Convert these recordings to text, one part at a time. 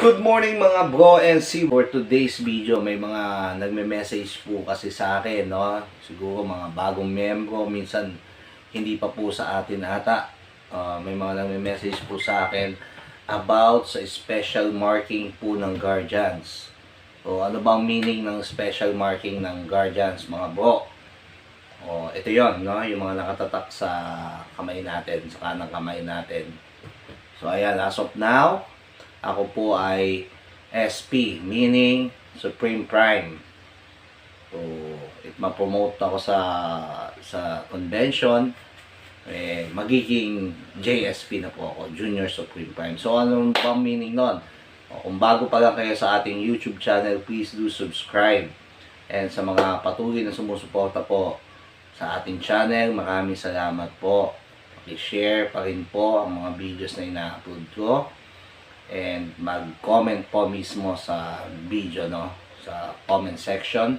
Good morning mga bro and see for today's video. May mga nagme-message po kasi sa akin no? Siguro mga bagong membro minsan hindi pa po sa atin ata. Ah, may mga nagme-message po sa akin about sa special marking po ng guardians. O ano bang meaning ng special marking ng guardians mga bro? O ito yon no? Yung mga nakatatak sa kamay natin sa kanang kamay natin. So ayan as of now ako po ay SP, meaning Supreme Prime. So, if ma-promote ako sa sa convention, eh, magiging JSP na po ako, Junior Supreme Prime. So, anong bang meaning nun? O, kung bago pa lang kayo sa ating YouTube channel, please do subscribe. And sa mga patuloy na sumusuporta po sa ating channel, maraming salamat po. I-share pa rin po ang mga videos na ina-upload ko and mag-comment po mismo sa video no? Sa comment section.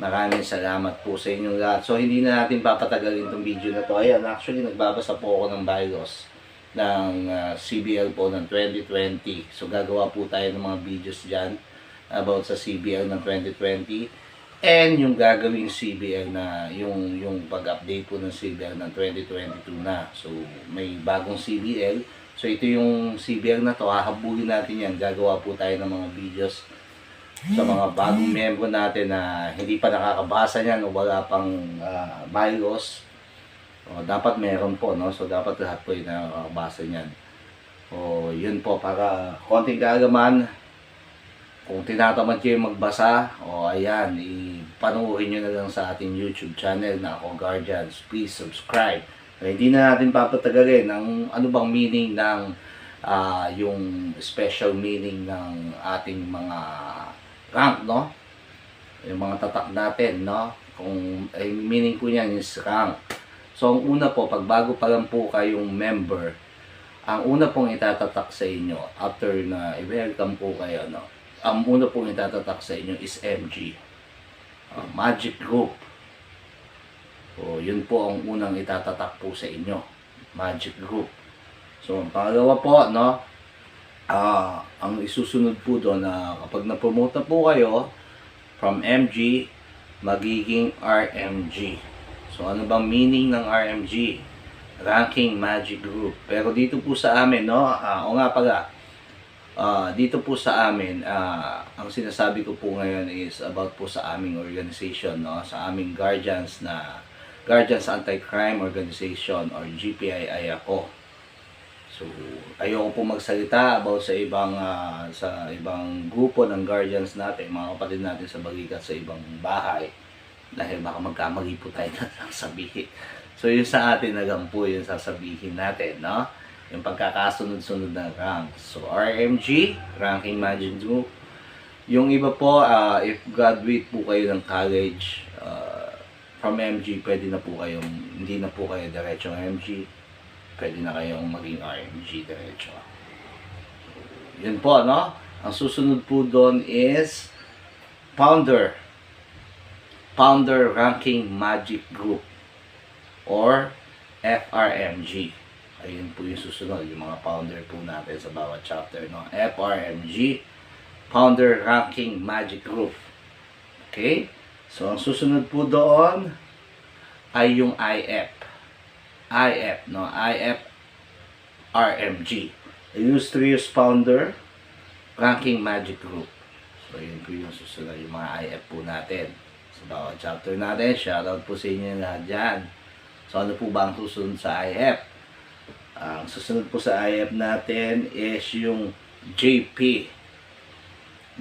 Maraming salamat po sa inyong lahat. So hindi na natin papatagalin tong video na to. Ayan actually nagbabasa po ako ng bylaws ng ah, CBL po ng 2020 so gagawa po tayo ng mga videos dyan about sa CBL ng 2020 and yung gagawing CBL na yung yung pag-update po ng CBL ng 2022 na. So may bagong CBL So ito yung CBL na to, hahabulin natin yan. Gagawa po tayo ng mga videos sa mga bagong member natin na hindi pa nakakabasa niyan o wala pang uh, bylaws. O, dapat meron po, no? So dapat lahat po yung nakakabasa niyan. O yun po, para konting kaagaman, kung tinatamad kayo magbasa, o ayan, ipanuhin nyo na lang sa ating YouTube channel na ako Guardians. Please subscribe. Eh, hindi na natin papatagalin ang ano bang meaning ng ah, yung special meaning ng ating mga rank, no? Yung mga tatak natin, no? Kung eh, meaning po niyan is rank. So, ang una po, pag bago pa lang po kayong member, ang una pong itatatak sa inyo after na i-welcome po kayo, no? Ang una pong itatatak sa inyo is MG. ah, Magic Group. So, yun po ang unang itatatak po sa inyo. Magic Group. So, ang pangalawa po, no, ah, ang isusunod po doon na kapag na-promote na po kayo from MG, magiging RMG. So, ano bang meaning ng RMG? Ranking Magic Group. Pero dito po sa amin, no, ah, o nga pala, Ah, dito po sa amin, ah, ang sinasabi ko po ngayon is about po sa aming organization, no? sa aming guardians na Guardians Anti-Crime Organization or GPII ako. So, ayoko po magsalita about sa ibang ah, sa ibang grupo ng guardians natin, mga kapatid natin sa Balikat sa ibang bahay dahil baka magkamali po tayo ng sabihin. So, yun sa atin na lang po yung sasabihin natin, no? yung pagkakasunod-sunod ng ranks. So, RMG, Ranking Magic Group. Yung iba po, ah, if graduate po kayo ng college, ah, from MG, pwede na po kayong, hindi na po kayo diretsong MG, pwede na kayong maging RMG diretso. So, yun po, no? Ang susunod po doon is Founder. Founder Ranking Magic Group or FRMG. Ayun po yung susunod, yung mga founder po natin sa bawat chapter, no? FRMG, Founder Ranking Magic Group. Okay? So, ang susunod po doon ay yung IF. IF, no? IF RMG. Illustrious Founder Ranking Magic Group. So, yun po yung susunod, yung mga IF po natin. Sa bawat chapter natin, shoutout po sa inyo lahat dyan. So, ano po ba ang susunod sa IF? Ang susunod po sa IF natin is yung JP.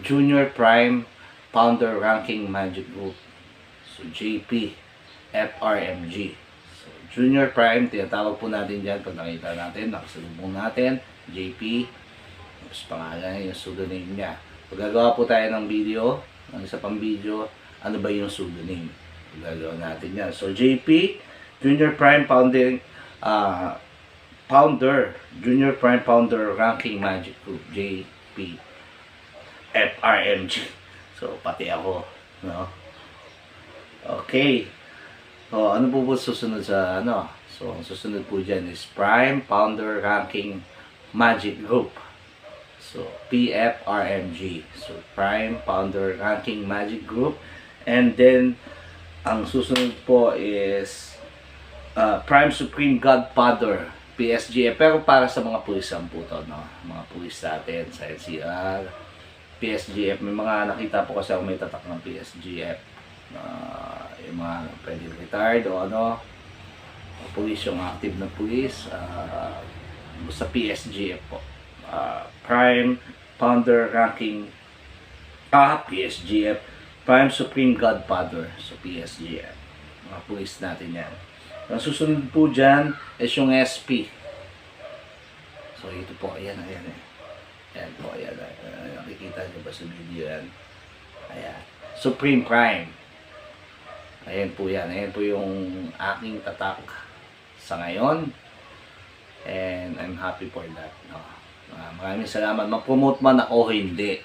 Junior Prime Founder Ranking Magic Group. So, JP. FRMG. So, Junior Prime, tinatawag po natin dyan pag nakita natin, nakasalubong natin, JP. Tapos pangalan, yung pseudonym niya. Pagagawa po tayo ng video, ng isa pang video, ano ba yung pseudonym? Gagawa natin yan. So, JP, Junior Prime Founding, ah, founder, Junior Prime Founder Ranking Magic Group, JP FRMG. So, pati ako, no? Okay. So, ano po po susunod sa, ano? So, ang susunod po dyan is Prime Founder Ranking Magic Group. So, PFRMG. So, Prime Founder Ranking Magic Group. And then, ang susunod po is uh, Prime Supreme Godfather PSGF. Pero para sa mga pulisan po to, no? Mga pulis natin sa NCR. PSGF. May mga nakita po kasi ako may tatak ng PSGF. Uh, yung mga pwede retired o ano. Pulis yung active na pulis. Uh, sa PSGF po. Uh, Prime Founder Ranking ah, PSGF Prime Supreme Godfather so PSGF mga pulis natin yan ang susunod po dyan is yung SP so ito po ayan ayan eh. ayan po ayan, ayan nakikita nyo ba sa video yan ayan Supreme Prime ayan po yan ayan po yung aking tatak sa ngayon and I'm happy for that no? Ah, maraming salamat ma-promote man ako hindi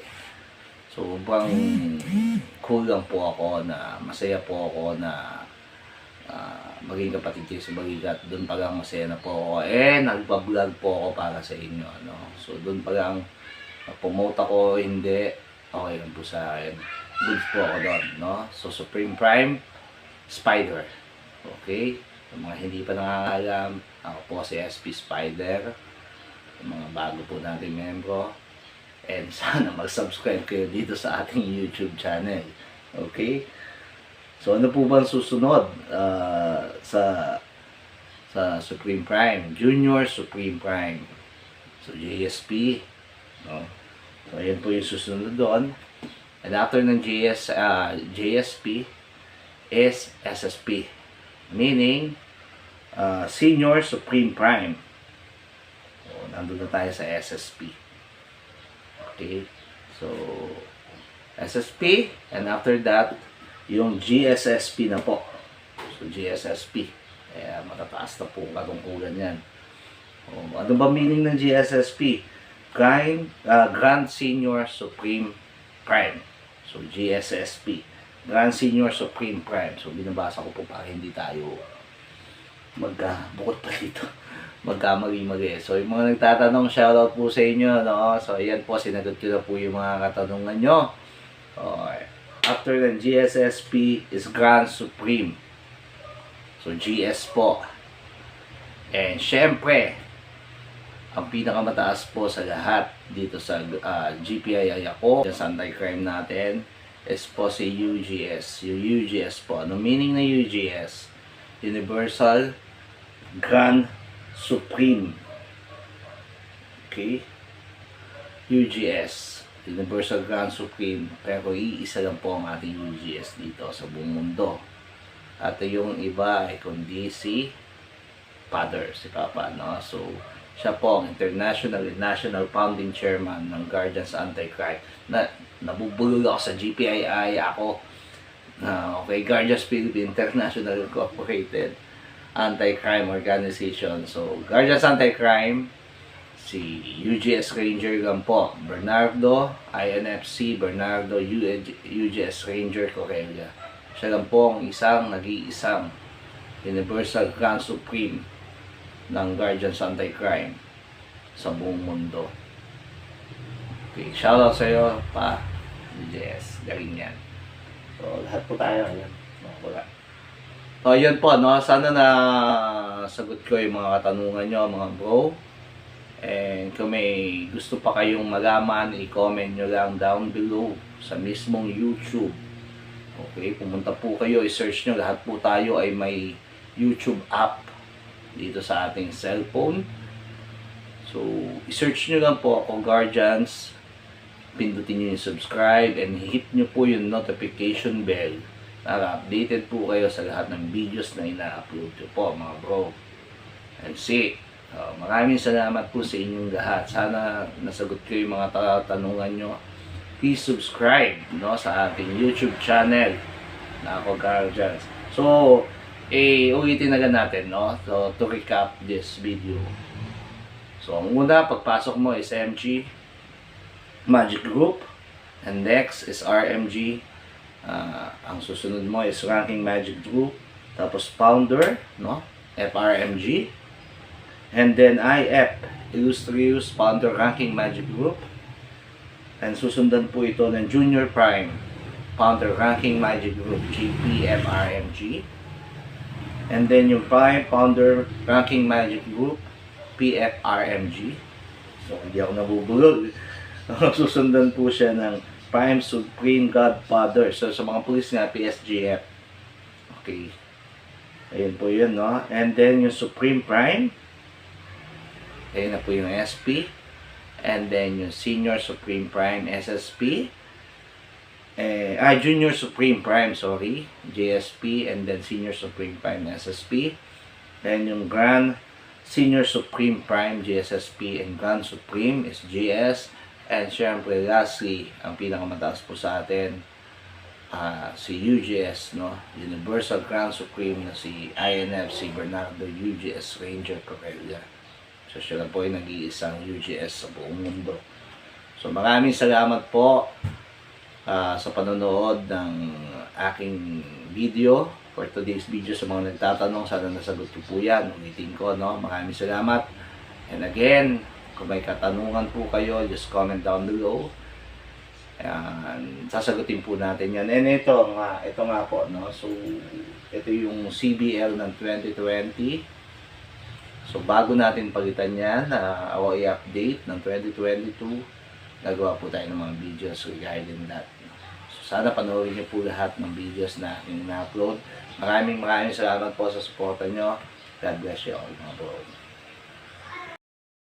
sobrang cool lang po ako na masaya po ako na ah, maging kapatid kayo sa Bagigat. Doon pa lang masaya na po ako. Eh, nagpa-vlog po ako para sa inyo. No? So, doon pa lang promote ako, hindi. Okay lang po sa akin. Good po ako doon. No? So, Supreme Prime, Spider. Okay? Yung mga hindi pa nakakalam, ako po si SP Spider. Yung mga bago po nating membro. And sana mag-subscribe kayo dito sa ating YouTube channel. Okay? So ano po ba susunod ah, sa sa Supreme Prime? Junior Supreme Prime. So JSP. No? So ayan po yung susunod doon. And after ng JS, ah, JSP is SSP. Meaning, ah, Senior Supreme Prime. So, nandun na tayo sa SSP. Okay. So, SSP. And after that, yung GSSP na po. So, GSSP. Kaya matataas na po ang katungkulan yan. O, ano ba meaning ng GSSP? Grand, ah, Grand Senior Supreme Prime. So, GSSP. Grand Senior Supreme Prime. So, binabasa ko po para hindi tayo magka, bukod pa dito magkamali-mali. So, yung mga nagtatanong, shoutout po sa inyo, no? So, ayan po, sinagot ko na po yung mga katanungan nyo. Okay. After ng GSSP is Grand Supreme. So, GS po. And, syempre, ang pinakamataas po sa lahat dito sa ah, GPI ako, sa anti-crime natin, is po si UGS. Yung UGS po. Ano meaning na UGS? Universal Grand Supreme. Okay? UGS. Universal Grand Supreme. Pero iisa lang po ang ating UGS dito sa buong mundo. At yung iba ay kundi si Father, si Papa. No? So, siya po ang international and national founding chairman ng Guardians Anti-Crime. Na, nabubulol ako sa GPII. Ako, na okay, Guardians Philippine International Incorporated anti-crime organization. So, Guardians Anti-Crime, si UGS Ranger lang po, Bernardo, INFC, Bernardo, UGS Ranger Correlia. Siya lang po ang isang, nag-iisang Universal Grand Supreme ng Guardians Anti-Crime sa buong mundo. Okay, shoutout sa iyo pa, UGS, galing yan. So, lahat po tayo, mga wala. So, yun po, no? Sana na sagot ko yung mga katanungan nyo, mga bro. And kung may gusto pa kayong malaman, i-comment nyo lang down below sa mismong YouTube. Okay, pumunta po kayo, i-search nyo. Lahat po tayo ay may YouTube app dito sa ating cellphone. So, i-search nyo lang po ako, Guardians. Pindutin nyo yung subscribe and hit nyo po yung notification bell para updated po kayo sa lahat ng videos na ina-upload ko po mga bro. And see, uh, maraming salamat po sa inyong lahat. Sana nasagot ko yung mga tatanungan nyo. Please subscribe no, sa ating YouTube channel na ako Guardians. So, eh, ulitin na lang natin, no? So, to recap this video. So, ang una, pagpasok mo is MG Magic Group. And next is RMG Ah, ang susunod mo is Ranking Magic Group. Tapos Founder, no? FRMG. And then IF, Illustrious Founder Ranking Magic Group. And susundan po ito ng Junior Prime Founder Ranking Magic Group GPFRMG. And then yung Prime Founder Ranking Magic Group PFRMG. So hindi ako nabubulol. susundan po siya ng Prime Supreme Godfather. So sa mga pulis nga PSGF. Okay. Ayun po yun, no? And then yung Supreme Prime. Ayun na po yung SP. And then yung Senior Supreme Prime SSP. Eh, ah, Junior Supreme Prime, sorry. JSP. And then Senior Supreme Prime SSP. And yung Grand Senior Supreme Prime GSSP and Grand Supreme is GS. And syempre, lastly, ang pinakamataas po sa atin, ah, si UGS, no? Universal Grand Supreme na si INF, si Bernardo UGS Ranger Corella. So siya lang po yung nag-iisang UGS sa buong mundo. So maraming salamat po ah, sa panonood ng aking video for today's video sa mga nagtatanong. Sana nasagot ko po yan. Ulitin ko, no? Maraming salamat. And again, kung may katanungan po kayo, just comment down below. Ayan, sasagutin po natin yan. And ito nga, ito nga po, no? So, ito yung CBL ng 2020. So, bago natin palitan yan, uh, ako i-update ng 2022, nagawa po tayo ng mga videos regarding that. Sana panoorin niyo po lahat ng videos na aking na-upload. Maraming maraming salamat po sa suporta nyo. God bless you all, mga bro.